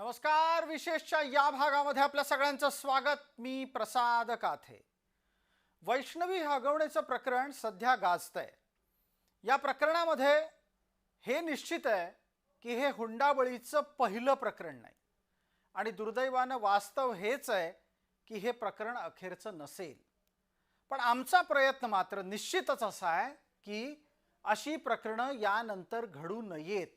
नमस्कार विशेषच्या या भागामध्ये आपल्या सगळ्यांचं स्वागत. मी प्रसाद काथे. वैष्णवी हगवण्याचं प्रकरण सध्या गाजतंय. या प्रकरणामध्ये हे निश्चित आहे की हे हुंडाबळीचं पहिलं प्रकरण नाही. आणि दुर्दैवानं वास्तव हेच आहे की हे प्रकरण अखेरचं नसेल. पण आमचा प्रयत्न मात्र निश्चितच असा आहे की अशी प्रकरणं यानंतर घडू नयेत.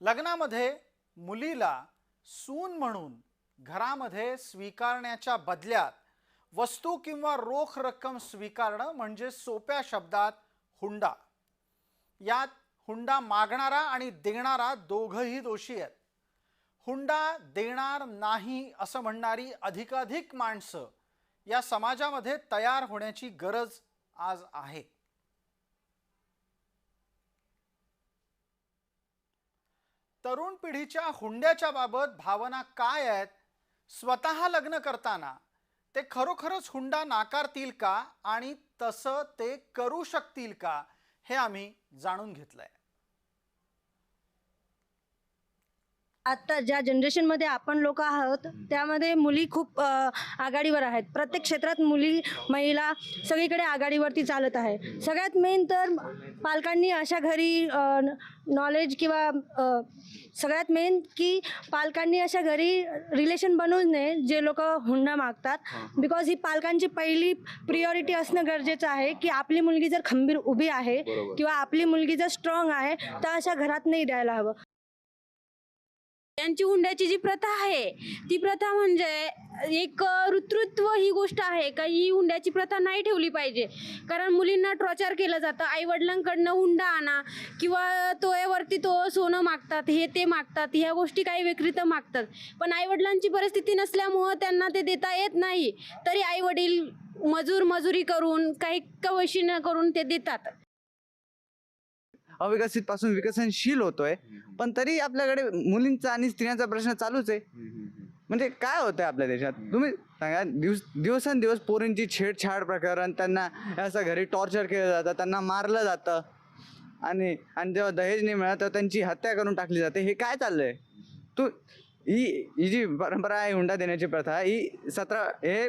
लग्नामध्ये मुलीला सून म्हणून घरामध्ये स्वीकारण्याच्या बदल्यात वस्तू किंवा रोख रक्कम स्वीकारणं म्हणजे सोप्या शब्दात हुंडा. यात हुंडा मागणारा आणि देणारा दोघंही दोषी आहेत. हुंडा देणार नाही असं म्हणणारी अधिकाधिक माणसं या समाजामध्ये तयार होण्याची गरज आज आहे. तरुण पिढीच्या हुंड्याच्या बाबत भावना काय आहेत? स्वतः लग्न करताना ते खरोखरच हुंडा नाकारतील का? आणि तसं ते करू शकतील का? हे आम्ही जाणून घेतलंय. आता ज्या जनरेशनमध्ये आपण लोक आहोत त्यामध्ये मुली खूप आघाडीवर आहेत. प्रत्येक क्षेत्रात मुली महिला सगळीकडे आघाडीवरती चालत आहे. सगळ्यात मेन तर पालकांनी अशा घरी नॉलेज किंवा सगळ्यात मेन की पालकांनी अशा घरी रिलेशन बनवू नये जे लोक हुंडा मागतात. बिकॉज ही. पालकांची पहिली प्रिऑरिटी असणं गरजेचं आहे की आपली मुलगी जर खंबीर उभी आहे किंवा आपली मुलगी जर स्ट्रॉंग आहे तर अशा घरात नाही द्यायला हवं. यांची हुंड्याची जी प्रथा आहे ती प्रथा म्हणजे एक ऋतृत्व ही गोष्ट आहे का ही हुंड्याची प्रथा नाही ठेवली पाहिजे. कारण मुलींना टॉर्चर केलं जातं. आई वडिलांकडनं हुंडा आणा किंवा तोयावरती तो सोनं मागतात हे ते मागतात ह्या गोष्टी काही विक्रीत मागतात. पण आई वडिलांची परिस्थिती नसल्यामुळं त्यांना ते देता येत नाही. तरी आई वडील मजूर मजुरी करून काही कवशीनं करून ते देतात. अविकसित पासून विकसनशील होतोय. पण तरी आपल्याकडे मुलींचा आणि स्त्रियांचा प्रश्न चालूच आहे. म्हणजे काय होतंय आपल्या देशात? तुम्ही सांगा दिवस दिवसेंदिवस पोरींची छेडछाड प्रकरण त्यांना असं घरी टॉर्चर केलं जातं त्यांना मारलं जातं. आणि आणि जेव्हा दहेज नाही मिळत तेव्हा त्यांची हत्या करून टाकली जाते. हे काय चाललंय? तू ही ही जी परंपरा आहे हुंडा देण्याची प्रथा ही सतरा हे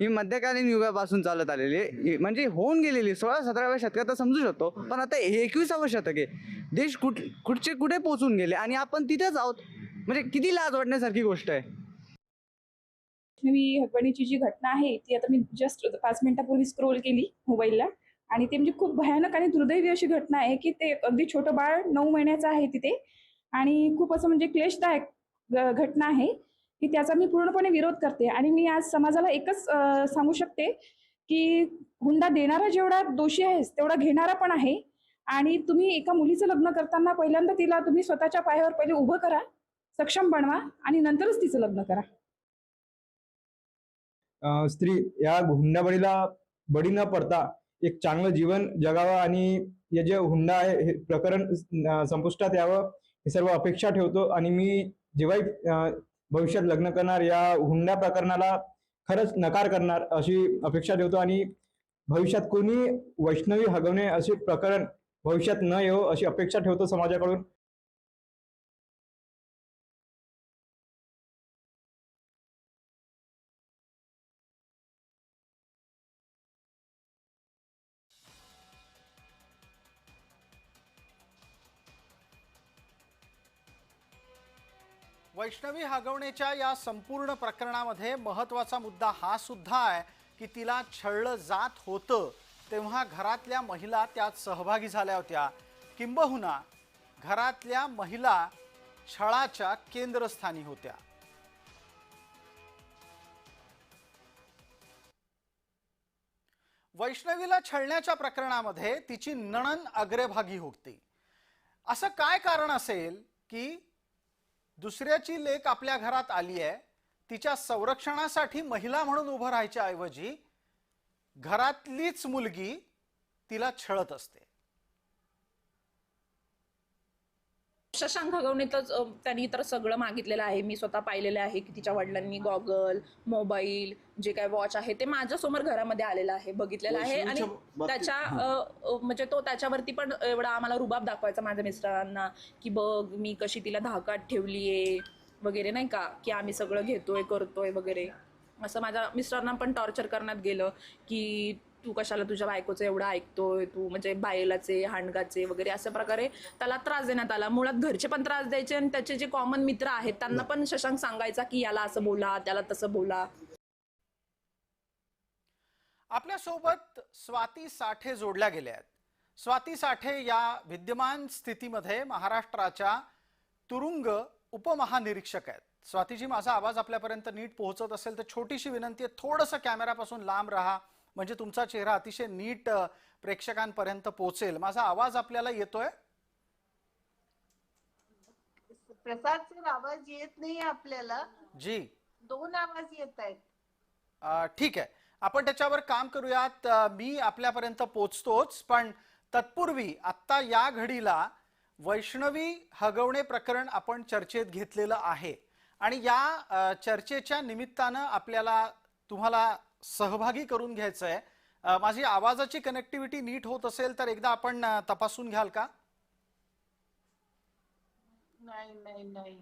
ही मध्यकालीन युगापासून चालत आलेली म्हणजे होऊन गेलेली सोळा सतराव्या शतकात समजू शकतो. पण आता हे एकविसावं शतक आहे. देश कुठ कुठचे कुठे पोचून गेले आणि आपण तिथेच आहोत. म्हणजे किती लाज वाटण्यासारखी गोष्ट आहे. मी हगवणीची जी घटना आहे ती आता मी जस्ट पाच मिनिटापूर्वी स्क्रोल केली मोबाईलला आणि ते म्हणजे खूप भयानक आणि दुर्दैवी अशी घटना आहे की ते अगदी छोटं बाळ नऊ महिन्याचं आहे तिथे. आणि खूप असं म्हणजे क्लेशदायक घटना आहे. की त्याचा मी पूर्णपणे विरोध करते. आणि मी आज समाजाला एकच सांगू शकते की हुंडा देणारा जेवढा दोषी आहे तेवढा घेणारा पण आहे. आणि तुम्ही एका मुलीचं लग्न करताना पहिल्यांदा तिला तुम्ही स्वतःच्या पायावर पहिले उभं करा सक्षम बनवा आणि नंतरच तिचं लग्न करा. स्त्री या हुंडाबळीला बळी न पडता एक चांगलं जीवन जगावं आणि हे जे हुंडा आहे हे प्रकरण संपुष्टात यावं हे सर्व अपेक्षा ठेवतो. आणि मी जेव्हाही भविष्यात लग्न करणार या हुंड्या प्रकरणाला खरंच नकार करणार अशी अपेक्षा ठेवतो आणि भविष्यात कोणी वैष्णवी हगवणे असे प्रकरण भविष्यात न येवो अशी अपेक्षा ठेवतो समाजाकडून. वैष्णवी हगवण्याच्या या संपूर्ण प्रकरणामध्ये महत्त्वाचा मुद्दा हा सुद्धा आहे की तिला छळलं जात होतं. तेव्हा घरातल्या महिला त्यात सहभागी झाल्या होत्या. किंबहुना घरातल्या महिला छळाच्या केंद्रस्थानी होत्या. वैष्णवीला छळण्याच्या प्रकरणामध्ये तिची नणन अग्रभागी होती. असं काय कारण असेल की दुसऱ्याची लेक आपल्या घरात आली आहे. तिच्या संरक्षणासाठी महिला म्हणून उभं राहायच्या ऐवजी घरातलीच मुलगी तिला छळत असते. शशांक हगवणीतच अ, त्यांनी तर सगळं मागितलेलं आहे. मी स्वतः पाहिलेलं आहे की तिच्या वडिलांनी गॉगल मोबाईल जे काय वॉच आहे ते माझ्यासमोर घरामध्ये आलेलं आहे बघितलेलं आहे. आणि त्याच्या म्हणजे तो त्याच्यावरती पण एवढा आम्हाला रुबाब दाखवायचा माझ्या मिस्टरांना की बघ मी कशी तिला धाकात ठेवलीये वगैरे नाही का की आम्ही सगळं घेतोय करतोय वगैरे. असं माझ्या मिस्टरांना पण टॉर्चर करण्यात गेलं की तू कशाला तुझ्या बायकोचं एवढं ऐकतोय? तू म्हणजे बायलाचे हांडगाचे वगैरे अशा प्रकारे त्याला त्रास देण्यात आला. मुळात घरचे पण त्रास द्यायचे आणि त्याचे जे कॉमन मित्र आहेत त्यांना पण शशांक सांगायचा की याला असं बोला त्याला तसं बोला. आपल्यासोबत स्वाती साठे जोडल्या गेल्या आहेत. स्वाती साठे या विद्यमान स्थितीमध्ये महाराष्ट्राच्या तुरुंग उपमहानिरीक्षक आहेत. स्वातीजी माझा आवाज आपल्यापर्यंत नीट पोहोचत असेल तर छोटीशी विनंती आहे. थोडंसं कॅमेरापासून लांब राहा. म्हणजे तुमचा चेहरा अतिशय नीट प्रेक्षकांपर्यंत पोहोचेल. माझा आवाज आपल्याला येतोय? प्रसाद सर आवाज येत नाही आपल्याला. जी. दोन आवाज येत आहेत. ठीक आहे. आपण त्याच्यावर काम करूयात. मी आपल्यापर्यंत पोचतोच पण तत्पूर्वी आत्ता या घडीला वैष्णवी हगवणे प्रकरण आपण चर्चेत घेतलेलं आहे. आणि या चर्चेच्या निमित्तानं आपल्याला तुम्हाला सहभागी करून घ्यायचं आहे माझी आवाजाची कनेक्टिव्हिटी नीट होत असेल तर एकदा आपण तपासून घ्याल का? नाही नाही नाही.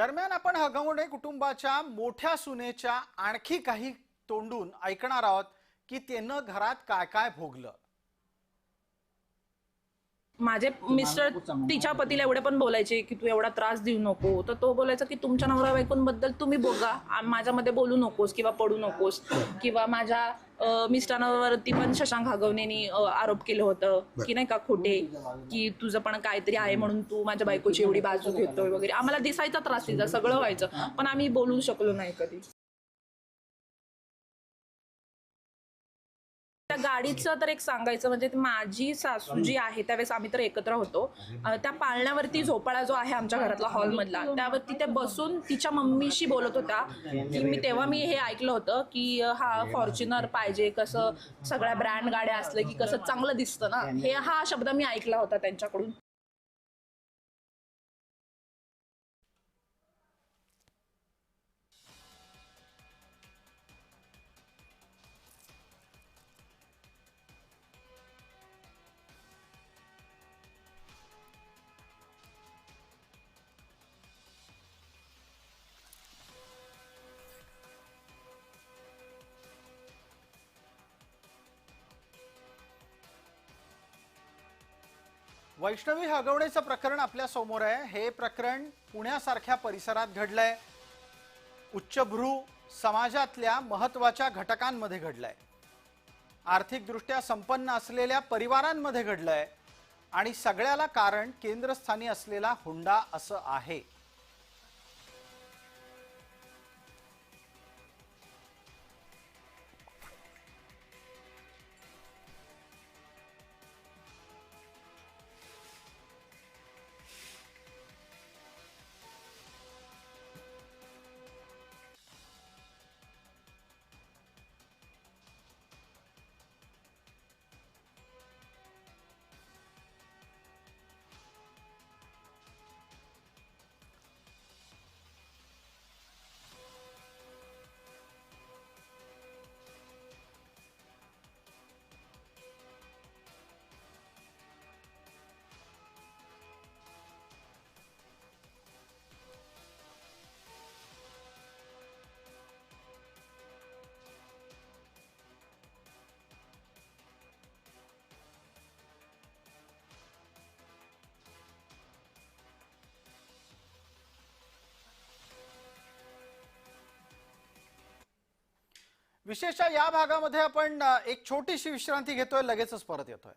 दरम्यान आपण हगवणे कुटुंबाच्या मोठ्या सुनेच्या आणखी काही तोंडून ऐकणार आहोत की त्यानं घरात काय काय भोगलं. माझे मिस्टर तिच्या पतीला एवढे पण बोलायचे की तू एवढा त्रास देऊ नको. तर तो बोलायचा की तुमच्या नवरा बायकोंबद्दल तुम्ही बघा माझ्यामध्ये बोलू नकोस किंवा पडू नकोस. किंवा माझ्या मिस्टरांवरती पण शशांक हागवणेनी आरोप केलं होतं की नाही का खोटे की तुझं पण काहीतरी आहे म्हणून तू माझ्या बायकोची एवढी बाजू घेतोय वगैरे. आम्हाला दिसायचा त्रास दिला सगळं व्हायचं. पण आम्ही बोलू शकलो नाही कधी. गाडीचं तर एक सांगायचं म्हणजे माझी सासू जी आहे त्यावेळेस आम्ही तर एकत्र होतो. त्या पाळण्यावरती झोपाळा जो आहे आमच्या घरातला हॉलमधला त्यावरती त्या बसून तिच्या मम्मीशी बोलत होत्या. की मी तेव्हा मी हे ऐकलं होतं की हा फॉर्च्युनर पाहिजे कसं सगळ्या ब्रँड गाड्या असल्या की कसं चांगलं दिसतं ना हे हा शब्द मी ऐकला होता त्यांच्याकडून. वैष्णवी हगवणेचं प्रकरण आपल्यासमोर आहे. हे प्रकरण पुण्यासारख्या परिसरात घडलंय. उच्चभ्रू समाजातल्या महत्त्वाच्या घटकांमध्ये घडलंय. आर्थिकदृष्ट्या संपन्न असलेल्या परिवारांमध्ये घडलंय. आणि सगळ्याला कारण केंद्रस्थानी असलेला हुंडा असं आहे. विशेषतः या भागामध्ये आपण एक छोटीशी विश्रांती घेतोय लगेचच परत येतोय.